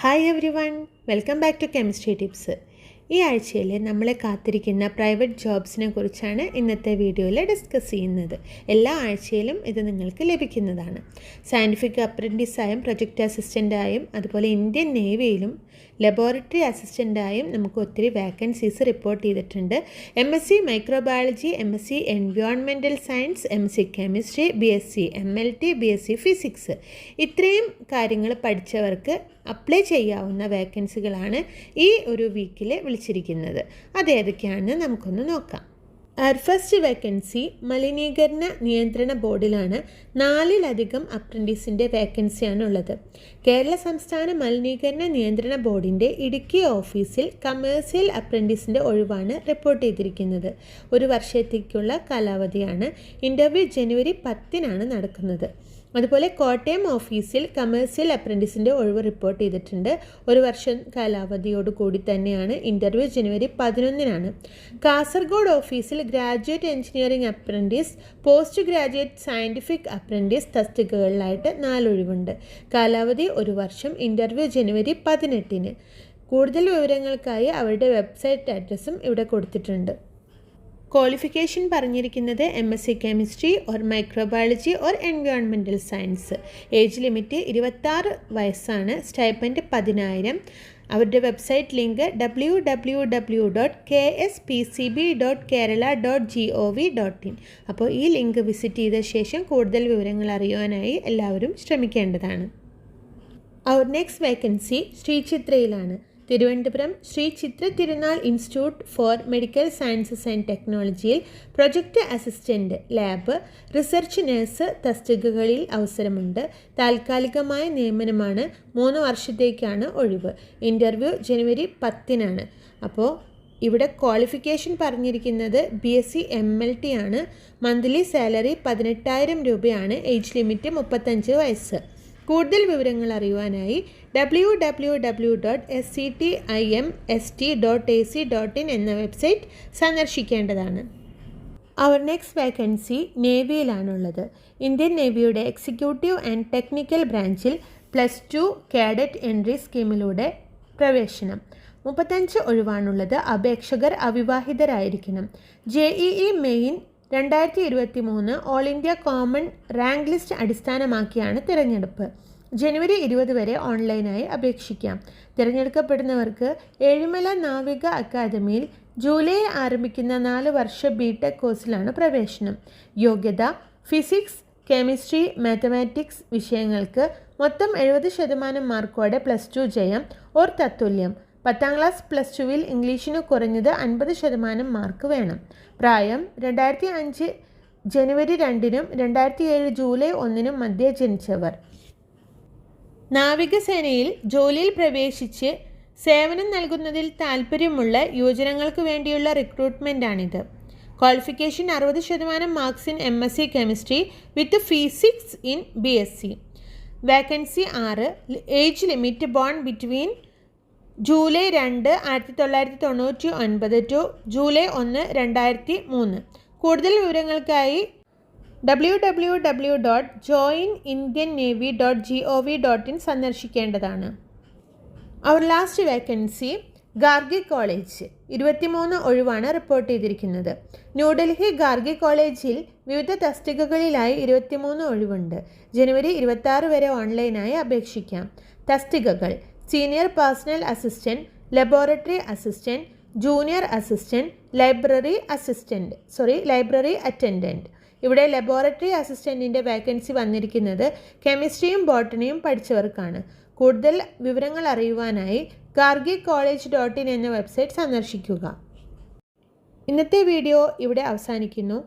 Hi everyone, welcome back to Chemistry Tips. ഈ ആഴ്ചയിൽ നമ്മളെ കാത്തിരിക്കുന്ന പ്രൈവറ്റ് ജോബ്സിനെ കുറിച്ചാണ് ഇന്നത്തെ വീഡിയോയിൽ ഡിസ്കസ് ചെയ്യുന്നത്. എല്ലാ ആഴ്ചയിലും ഇത് നിങ്ങൾക്ക് ലഭിക്കുന്നതാണ്. സയന്റിഫിക് അപ്രന്റീസായും പ്രൊജക്റ്റ് അസിസ്റ്റന്റായും അതുപോലെ ഇന്ത്യൻ നേവിയിലും ലബോറട്ടറി അസിസ്റ്റന്റായും നമുക്ക് ഒത്തിരി വാക്കൻസീസ് റിപ്പോർട്ട് ചെയ്തിട്ടുണ്ട്. M S C microbiology M S C എൻവയോൺമെന്റൽ science M C chemistry B S C M L T B S C physics ഇത്രയും കാര്യങ്ങൾ പഠിച്ചവർക്ക് അപ്ലൈ ചെയ്യാവുന്ന വേക്കൻസികളാണ് ഈ ഒരു വീക്കിൽ വിളിച്ചിരിക്കുന്നത് അതേതൊക്കെയാണെന്ന് നമുക്കൊന്ന് നോക്കാം. ഫസ്റ്റ് വേക്കൻസി മലിനീകരണ നിയന്ത്രണ ബോർഡിലാണ് നാലിലധികം അപ്രന്റീസിന്റെ വേക്കൻസിയാണുള്ളത് കേരള സംസ്ഥാന മലിനീകരണ നിയന്ത്രണ ബോർഡിന്റെ ഇടുക്കി ഓഫീസിൽ കമേഴ്സ്യൽ അപ്രന്റീസിന്റെ ഒഴിവാണ് റിപ്പോർട്ട് ചെയ്തിരിക്കുന്നത്. ഒരു വർഷത്തേക്കുള്ള കാലാവധിയാണ്. ഇന്റർവ്യൂ ജനുവരി പത്തിനാണ് നടക്കുന്നത്. അതുപോലെ കോട്ടയം ഓഫീസിൽ കമേഴ്സ്യൽ അപ്രന്റീസിന്റെ ഒഴിവ് റിപ്പോർട്ട് ചെയ്തിട്ടുണ്ട്. ഒരു വർഷം കാലാവധിയോട് കൂടി തന്നെയാണ് ഇന്റർവ്യൂ ജനുവരി പതിനൊന്നിനാണ്. കാസർഗോഡ് ഓഫീസിൽ graduate engineering apprentice post graduate scientific apprentice തസ്തികകളിലായിട്ട് നാലൊഴിവുണ്ട്. കാലാവധി ഒരു വർഷം ഇന്റർവ്യൂ ജനുവരി പതിനെട്ടിന്. കൂടുതൽ വിവരങ്ങൾക്കായി അവരുടെ വെബ്സൈറ്റ് അഡ്രസ്സും ഇവിടെ കൊടുത്തിട്ടുണ്ട്. ക്വാളിഫിക്കേഷൻ പറഞ്ഞിരിക്കുന്നത് M S C chemistry or microbiology or എൻവയോൺമെന്റൽ science age limit ഇരുപത്താറ് വയസ്സാണ്. സ്റ്റൈപ്പന്റ് പതിനായിരം. അവരുടെ website link W W W dot K S P C B dot Kerala dot G O V dot in അപ്പോൾ ഈ link visit ചെയ്ത ശേഷം കൂടുതൽ വിവരങ്ങൾ അറിയുവാനായി എല്ലാവരും ശ്രമിക്കേണ്ടതാണ്. അവർ next vacancy ശ്രീചിത്രയിലാണ് Thiruvananthapuram Sree Chitra Tirunal institute for medical sciences and ടെക്നോളജിയിൽ project assistant lab research nurse തസ്തികകളിൽ അവസരമുണ്ട്. താൽക്കാലികമായ നിയമനമാണ് മൂന്ന് വർഷത്തേക്കാണ് ഒഴിവ്. ഇന്റർവ്യൂ ജനുവരി പത്തിനാണ്. അപ്പോൾ ഇവിടെ ക്വാളിഫിക്കേഷൻ പറഞ്ഞിരിക്കുന്നത് B S C M L T ആണ്. മന്ത്ലി സാലറി പതിനെട്ടായിരം രൂപയാണ്. ഏജ് ലിമിറ്റ് മുപ്പത്തഞ്ച് വയസ്സ്. കൂടുതൽ വിവരങ്ങൾ അറിയുവാനായി W W W dot S C T I M S T dot A C dot in എന്ന വെബ്സൈറ്റ് സന്ദർശിക്കേണ്ടതാണ്. അവർ നെക്സ്റ്റ് വേക്കൻസി നേവിയിലാണുള്ളത്. ഇന്ത്യൻ നേവിയുടെ എക്സിക്യൂട്ടീവ് ആൻഡ് ടെക്നിക്കൽ ബ്രാഞ്ചിൽ പ്ലസ് ടു കാഡറ്റ് എൻട്രി സ്കീമിലൂടെ പ്രവേശനം. മുപ്പത്തഞ്ച് ഒഴിവാണുള്ളത്. അപേക്ഷകർ അവിവാഹിതരായിരിക്കണം. ജെ ഇ മെയിൻ രണ്ടായിരത്തി ഇരുപത്തി മൂന്ന് all India common rank list അടിസ്ഥാനമാക്കിയാണ് തിരഞ്ഞെടുപ്പ്. ജനുവരി ഇരുപത് വരെ ഓൺലൈനായി അപേക്ഷിക്കാം. തിരഞ്ഞെടുക്കപ്പെടുന്നവർക്ക് ഏഴിമല നാവിക അക്കാദമിയിൽ ജൂലൈ ആരംഭിക്കുന്ന നാല് വർഷ ബി ടെക് കോഴ്സിലാണ് പ്രവേശനം. യോഗ്യത ഫിസിക്സ് കെമിസ്ട്രി മാത്തമാറ്റിക്സ് വിഷയങ്ങൾക്ക് മൊത്തം എഴുപത് ശതമാനം മാർക്കോടെ പ്ലസ് ടു ജയം ഓർ തത്തുല്യം. പത്താം ക്ലാസ് പ്ലസ് ടുവിൽ ഇംഗ്ലീഷിന് കുറഞ്ഞത് അൻപത് ശതമാനം മാർക്ക് വേണം. പ്രായം രണ്ടായിരത്തി അഞ്ച് ജനുവരി രണ്ടിനും രണ്ടായിരത്തി ഏഴ് ജൂലൈ ഒന്നിനും മധ്യേ ജനിച്ചവർ. നാവികസേനയിൽ ജോലിയിൽ പ്രവേശിച്ച് സേവനം നൽകുന്നതിൽ താൽപ്പര്യമുള്ള യുവജനങ്ങൾക്ക് വേണ്ടിയുള്ള റിക്രൂട്ട്മെന്റാണിത് ക്വാളിഫിക്കേഷൻ അറുപത് ശതമാനം marks in M S C chemistry with physics in B S C vacancy ആറ് age limit born between July രണ്ട് ആയിരത്തി തൊള്ളായിരത്തി തൊണ്ണൂറ്റി ഒൻപത് ടു ജൂലൈ ഒന്ന് രണ്ടായിരത്തി മൂന്ന് കൂടുതൽ വിവരങ്ങൾക്കായി W W W dot join Indian navy dot G O V dot in സന്ദർശിക്കേണ്ടതാണ്. അവർ ലാസ്റ്റ് വേക്കൻസി ഗാർഗി കോളേജ്. ഇരുപത്തിമൂന്ന് ഒഴിവാണ് റിപ്പോർട്ട് ചെയ്തിരിക്കുന്നത്. ന്യൂഡൽഹി ഗാർഗി കോളേജിൽ വിവിധ തസ്തികകളിലായി ഇരുപത്തിമൂന്ന് ഒഴിവുണ്ട്. ജനുവരി ഇരുപത്തി വരെ ഓൺലൈനായി അപേക്ഷിക്കാം. തസ്തികകൾ senior personal assistant laboratory assistant junior assistant library assistant sorry library attendant ഇവിടെ ലബോറട്ടറി അസിസ്റ്റന്റിന്റെ വേക്കൻസി വന്നിരിക്കുന്നത് കെമിസ്ട്രിയും ബോട്ടണിയും പഠിച്ചവർക്കാണ്. കൂടുതൽ വിവരങ്ങൾ അറിയുവാനായി ഗാർഗി കോളേജ് ഡോട്ട് ഇൻ എന്ന വെബ്സൈറ്റ് സന്ദർശിക്കുക. ഇന്നത്തെ വീഡിയോ ഇവിടെ അവസാനിക്കുന്നു.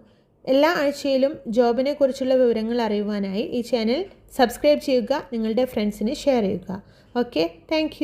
എല്ലാ ആഴ്ചയിലും ജോബിനെ കുറിച്ചുള്ള വിവരങ്ങൾ അറിയുവാനായി ഈ ചാനൽ സബ്സ്ക്രൈബ് ചെയ്യുക നിങ്ങളുടെ ഫ്രണ്ട്സിന് ഷെയർ ചെയ്യുക. Okay thank